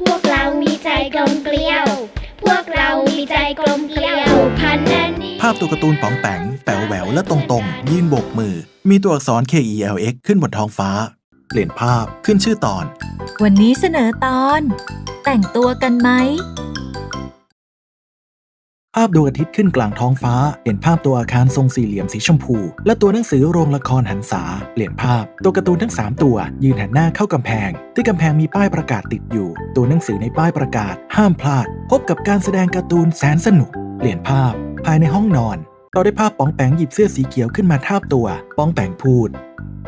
พวกเรามีใจกลมเกลียว พวกเรามีใจกลมเกลียวพันนันนี้ภาพตัวการ์ตูนป๋องแปง แป๋วแหววและตรงๆยืนโบกมือ มีตัวอักษร K E L X ขึ้นบนท้องฟ้า เปลี่ยนภาพขึ้นชื่อตอน วันนี้เสนอตอน แต่งตัวกันไหม ภาพดวงอาทิตย์ขึ้นกลางท้องฟ้า เห็นภาพตัวอาคารทรงสี่เหลี่ยมสีชมพู และตัวหนังสือโรงละครหันษาเปลี่ยนภาพ ตัวการ์ตูนทั้ง 3 ตัว ยืนหันหน้าเข้ากำแพง ที่กำแพงมีป้ายประกาศติดอยู่ ตัวหนังสือในป้ายประกาศ ห้ามพลาด พบกับการแสดงการ์ตูนแสนสนุก เปลี่ยนภาพ ภายในห้องนอนต่อด้ภาพป๋องแปงหยิบเสื้อสีเขียวขึ้นมาทาบตัวป๋องแปงพูด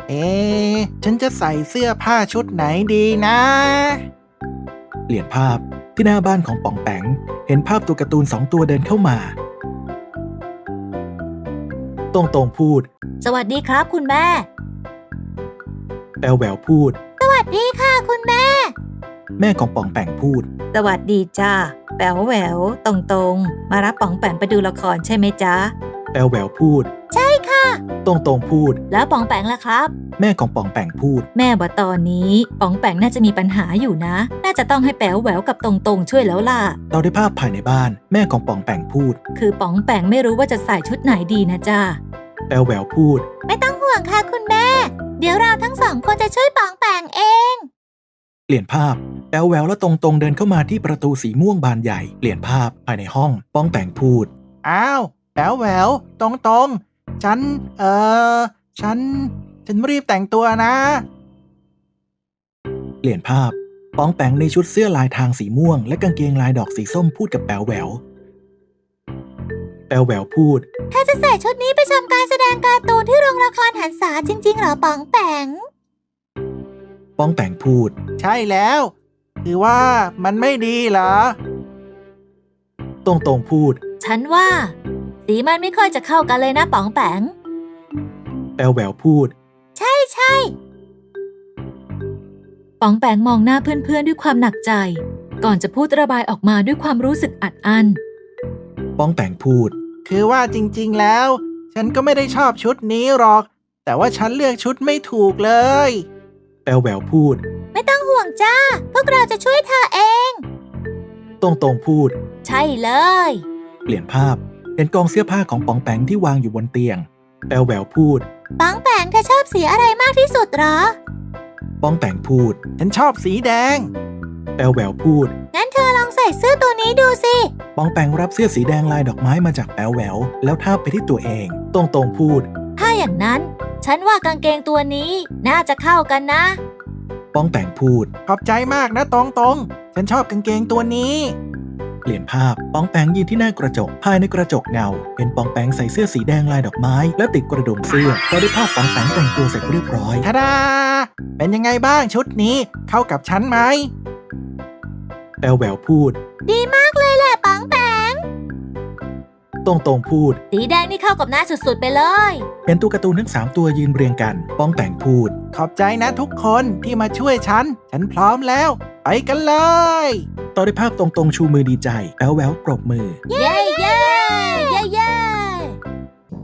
เอ๊ะฉันจะใส่เสื้อผ้าชุดไหนดีนะ เปลี่ยนภาพที่หน้าบ้านของป๋องแปง เห็นภาพตัวการ์ตูนสองตัวเดินเข้ามา ตรงตรงๆพูด สวัสดีครับคุณแม่ แปวแหววพูด สวัสดีค่ะคุณแม่ แม่ของป๋องแปงพูด สวัสดีจ้าแป๋วแหววตรงตรงๆมารับป๋องแปงไปดูละครใช่ไหมจ๊ะ แปวแหววพูดใช่ ค่ะ ตรงตรงๆพูด แล้วป๋องแปงล่ะครับ แม่ของป๋องแปงพูด แม่บอกตอนนี้ป๋องแปงน่าจะมีปัญหาอยู่นะ น่าจะต้องให้แป๋วแหววกับตรงตรงๆช่วยแล้วล่ะ เราได้ภาพภายในบ้าน แม่ของป๋องแปงพูด คือป๋องแปงไม่รู้ว่าจะใส่ชุดไหนดีนะจ้าแปวแหววพูด ไม่ต้องห่วงค่ะคุณแม่ เดี๋ยวเราทั้งสองคนจะช่วยป๋องแปงเอง เปลี่ยนภาพแปวแหววและตรงตรงๆเดินเข้ามาที่ประตูสีม่วงบานใหญ่ เปลี่ยนภาพภายในห้องป๋องแปงพูด อ้าวแหววแหววตรงตรงๆ ฉัน เออฉัน ฉันรีบแต่งตัวนะ เปลี่ยนภาพป๋องแปงในชุดเสื้อลายทางสีม่วง และกางเกงลายดอกสีส้มพูดกับแปวแหวว แปวแหววพูดถ้าจะใส่ชุดนี้ไปชมการแสดงการ์ตูนที่โรงละครหันษาจริง ๆ เหรอป๋องแปงป๋องแปงพูด ใช่แล้ว คือว่ามันไม่ดีเหรอ ตรงตรงๆพูด ฉันว่า สีมันไม่ค่อยจะเข้ากันเลยนะป๋องแปง แปวแหววพูด ใช่ใช่ป๋องแปงมองหน้าเพื่อนๆด้วยความหนักใจ ก่อนจะพูดระบายออกมาด้วยความรู้สึกอัดอั้นป๋องแปงพูด คือว่าจริงๆแล้ว ฉันก็ไม่ได้ชอบชุดนี้หรอก แต่ว่าฉันเลือกชุดไม่ถูกเลย แปวแหววพูด ไม่ต้องห่วงจ้า พวกเราจะช่วยเธอเอง ตรงตรงๆพูด ใช่เลย เปลี่ยนภาพ เห็นกองเสื้อผ้าของป๋องแปงที่วางอยู่บนเตียง แปวแหววพูด ป๋องแปงเธอชอบสีอะไรมากที่สุดเหรอ ป๋องแปงพูด ฉันชอบสีแดง แปวแหววพูด งั้นเธอลองใส่เสื้อตัวนี้ดูสิ ป๋องแปงรับเสื้อสีแดงลายดอกไม้มาจากแปวแหววแล้วทาบไปที่ตัวเอง ตรงตรงๆพูด ถ้าอย่างนั้น ฉันว่ากางเกงตัวนี้น่าจะเข้ากันนะ ป๋องแปงพูด ขอบใจมากนะตรงตรงๆฉันชอบกางเกงตัวนี้ เปลี่ยนภาพป๋องแปงยืนที่หน้ากระจก ภายในกระจกเงาเห็นป๋องแปงใส่เสื้อสีแดงลายดอกไม้ และติดกระดุมเสื้อก็ได้ภาพป๋องแปงแต่งตัวเสร็จเรียบร้อยทาดา เป็นยังไงบ้างชุดนี้เข้ากับฉันไหมแปวแหววพูด ดีมากเลยแหละป๋องแปง ตรงตรงๆพูด สีแดงนี่เข้ากับหน้าสุดๆไปเลยเห็นตัวการ์ตูนทั้งสามตัวยืนเรียงกันป๋องแปงพูด ขอบใจนะทุกคนที่มาช่วยฉัน ฉันพร้อมแล้ว ไปกันเลยต่อด้วยภาพตรงตรงๆชูมือดีใจแปวแหววปรบมือ เย้เย้เย้เย้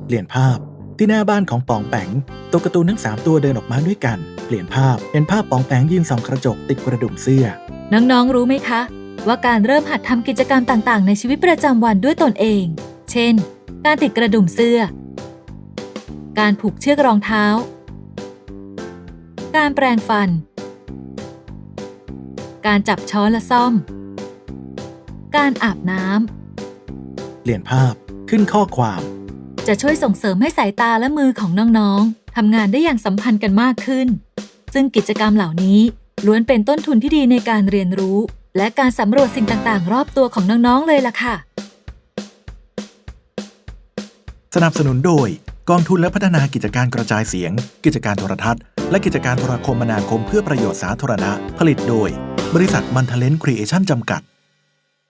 เปลี่ยนภาพที่หน้าบ้านของปองแปงตัวการ์ตูนทั้ง 3 ตัวเดินออกมาด้วยกัน เปลี่ยนภาพเห็นภาพปองแปงยืนส่องกระจกติดกระดุมเสื้อ น้องๆรู้ไหมคะ ว่าการเริ่มหัดทำกิจกรรมต่างๆ ในชีวิตประจำวันด้วยตนเอง เช่น การติดกระดุมเสื้อ การผูกเชือกรองเท้า การแปรงฟัน การจับช้อนและซ่อม การอาบน้เปลี่ยนภาพขึ้นข้อความำจะช่วยส่งเสริมให้สายตาและมือของน้องๆทำงานได้อย่างสัมพันธ์กันมากขึ้น ซึ่งกิจกรรมเหล่านี้ล้วนเป็นต้นทุนที่ดีในการเรียนรู้ และการสำรวจสิ่งต่างๆ รอบตัวของน้องๆเลยล่ะค่ะ สนับสนุนโดย กองทุนและพัฒนากิจการกระจายเสียง กิจการโทรทัศน์ และกิจการโทรคมนาคมเพื่อประโยชน์สาธารณะ ผลิตโดย บริษัทมันเทเลนครีเอชั่นจำกัด